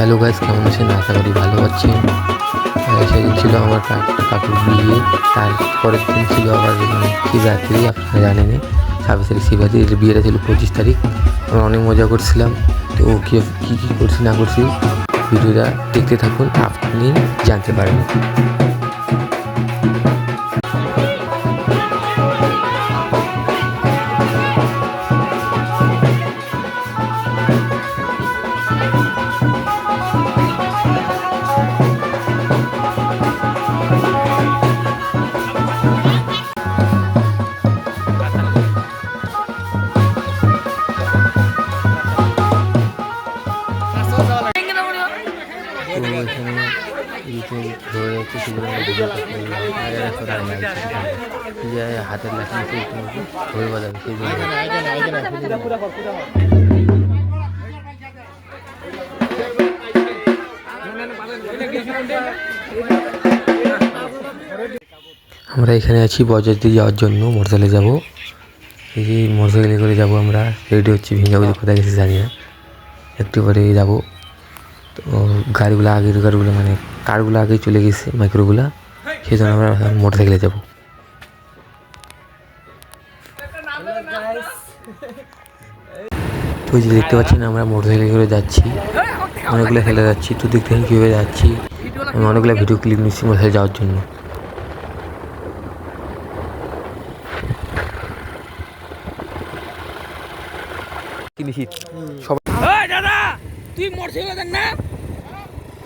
Hello guys, কেমন আছেন? আশা করি ভালো আছেন। সেদিন ছিল আমার কাকুর বিয়ে। তার পরের দিন ছিল আমার শিবরাত্রি, আপনারা জানেন ছাব্বিশ তারিখ শিবরাত্রির বিয়েটা ছিল পঁচিশ তারিখ। আমরা অনেক মজা করছিলাম। তো কী কী করছি না করছি, ভিডিওটা দেখতে থাকুন। আপনি জানতে পারবেন। হাতের আমরা এখানে আছি বরযাত্রী যাওয়ার জন্য, মোটরসাইকেলে যাব। এই যে মোটরসাইকেলে করে যাব আমরা, রেডি হচ্ছি ভিঙ্গাবুজি কোথায় গেছি জানি না। একটু পরে যাব। তো গাড়িগুলো, আগের গাড়িগুলো মানে কারগুলো আগে চলে গেছে মাইক্রোগুলো। সেই জন্য আমরা মোটরসাইকেলে যাব। তো ওই যে দেখতে পাচ্ছেন আমরা মোটরসাইকেলে করে যাচ্ছি। অনেকগুলো ফেলে যাচ্ছি তো দেখতে পাচ্ছেন কীভাবে যাচ্ছি। আমি অনেকগুলো ভিডিও ক্লিপ নিচ্ছি মোটরসাইকেলে যাওয়ার জন্য। কিনেছি সব ওই দাদা তুই মোটরসাইকেল দেন না?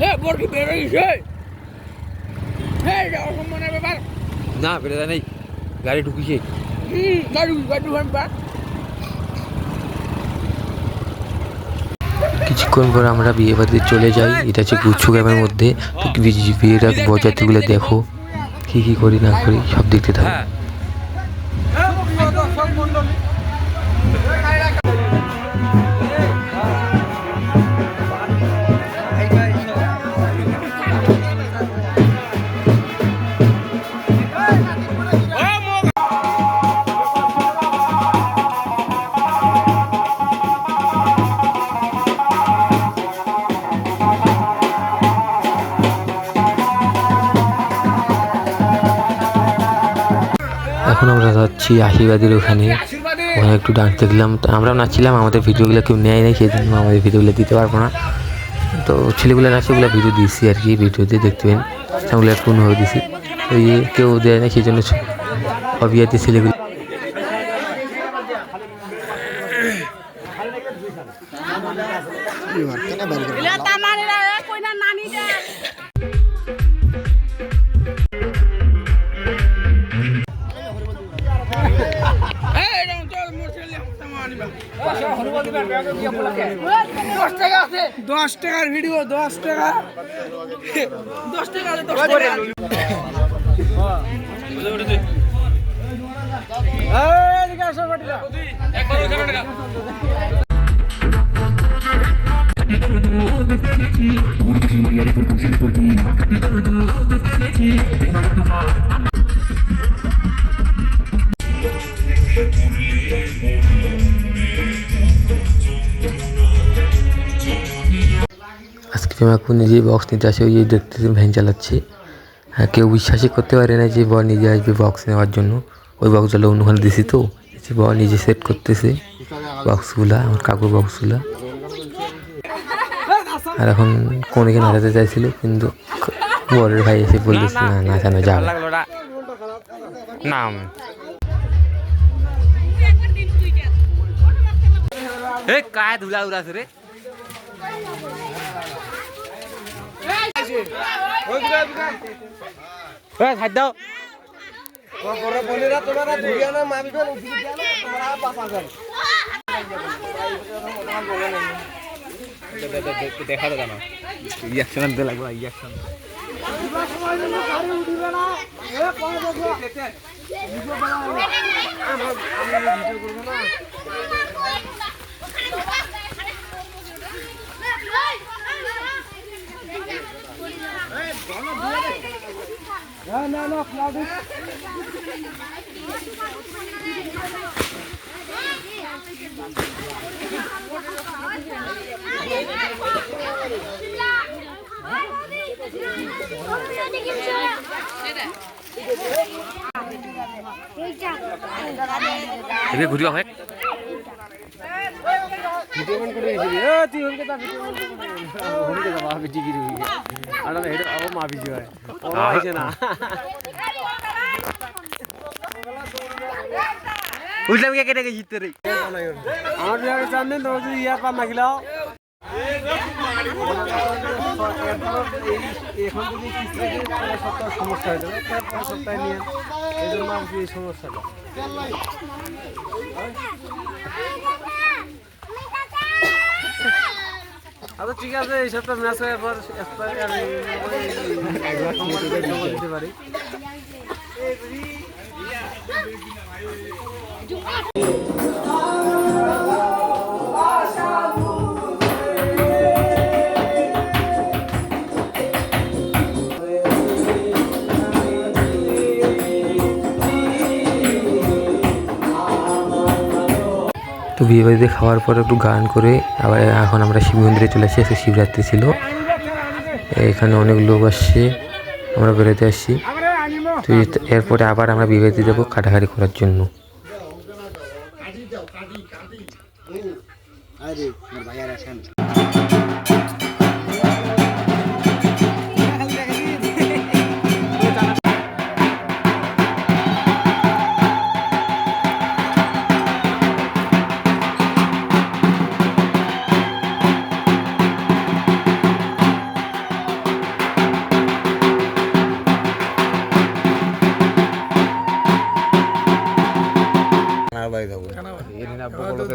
হে বরকি বেরো গেছে হে যাওয়ার সম্মান ব্যাপার না বেরোদা নেই গাড়ি ঢুকিছে গাড়ি গাড়ি ব্যাপার কিছুক্ষণ পর আমরা বিয়ে বাড়িতে চলে যাই এটা হচ্ছে গুচ্ছ গ্রামের মধ্যে বিয়ের বরযাত্রীগুলো দেখো কী কী করি না করি সব দেখতে থাকো এখন আমরা যাচ্ছি আশীর্বাদের ওখানে। ওখানে একটু ডান্স দেখলাম। তো আমরাও নাচছিলাম আমাদের ভিডিওগুলো কেউ নেয় নাই সেই জন্য আমাদের ভিডিওগুলো দিতে পারব না। তো ছেলেগুলো নাচে ওগুলো ভিডিও দিয়েছি আর কি ভিডিওতে দেখতে পেন সেগুলো পূর্ণভাবে দিছি ওই কেউ দেয় না সেই জন্য অবিয়াতে ছেলেগুলো। এই দশ টাকার ভিডিও দশ টাকা। দশ টাকা আছে দশ টাকা আজকে ফেমাকু নিজে বক্স নিতে আসে ওই যে দেখতে ভ্যান চালাচ্ছে হ্যাঁ কেউ বিশ্বাসই করতে পারে না যে বর নিজে আসবে বক্স নেওয়ার জন্য ওই বক্সগুলো অন্যখানে দিছি তো যে বর নিজে সেট করতেছে বক্সগুলা আমার কাকুর বক্সগুলা আর এখন কোনকে নাচাতে চাইছিল কিন্তু বরের ভাই এসে বলতেছে না নাচানো যাবে না। নাম এ কায় ধুলা উড়াছে রে হাত দাও বলিরা তোমরা ধুরিয়া না না তোমরা দেখা এবে ঘুরিবা ভাই ভিডিও অন করে দিবি এ তুই হলকে তা ভিডিও অন করে হলকে যা বাবা বিজি গিরি আর না এটা ও মা বিজি হয়। ও আইছে না। উঠলাম কে কেটে রে আমার তো যদি ইয়ার পার এখন যদি কিস্তি সমস্যা হয়ে যাবে সপ্তাহে নিয়ে এই জন্য এই সমস্যাটা। আচ্ছা ঠিক আছে এই সপ্তাহ ম্যাচ হয়ে পর দিতে পারি। তো বিয়ে বাড়িতে খাওয়ার পর একটু গান করে আবার এখন আমরা শিব মন্দিরে চলে আসি আজকে শিবরাত্রি ছিল। এখানে অনেক লোক আসছে, আমরা বেরোতে আসছি। তো এরপরে আবার আমরা বিয়ে বাড়িতে যাব কাটাকাটি করার জন্য।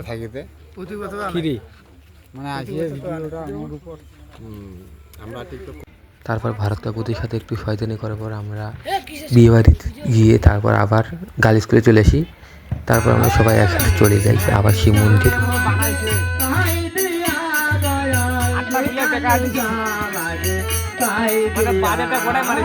থাকিতে। প্রতি কথা কিরি মানে আসিয়ে ভিডিওটা আমার উপর। আমরা টিকটক তারপর ভারত কাকুদের সাথে একটু শয়তানি করার পর আমরা বিয়ে বাড়িতে গিয়ে তারপর আবার গার্ল স্কুলে চলে আসি। তারপর আমরা সবাই একসাথে চলে যাই আবার শিব মন্দির। মানে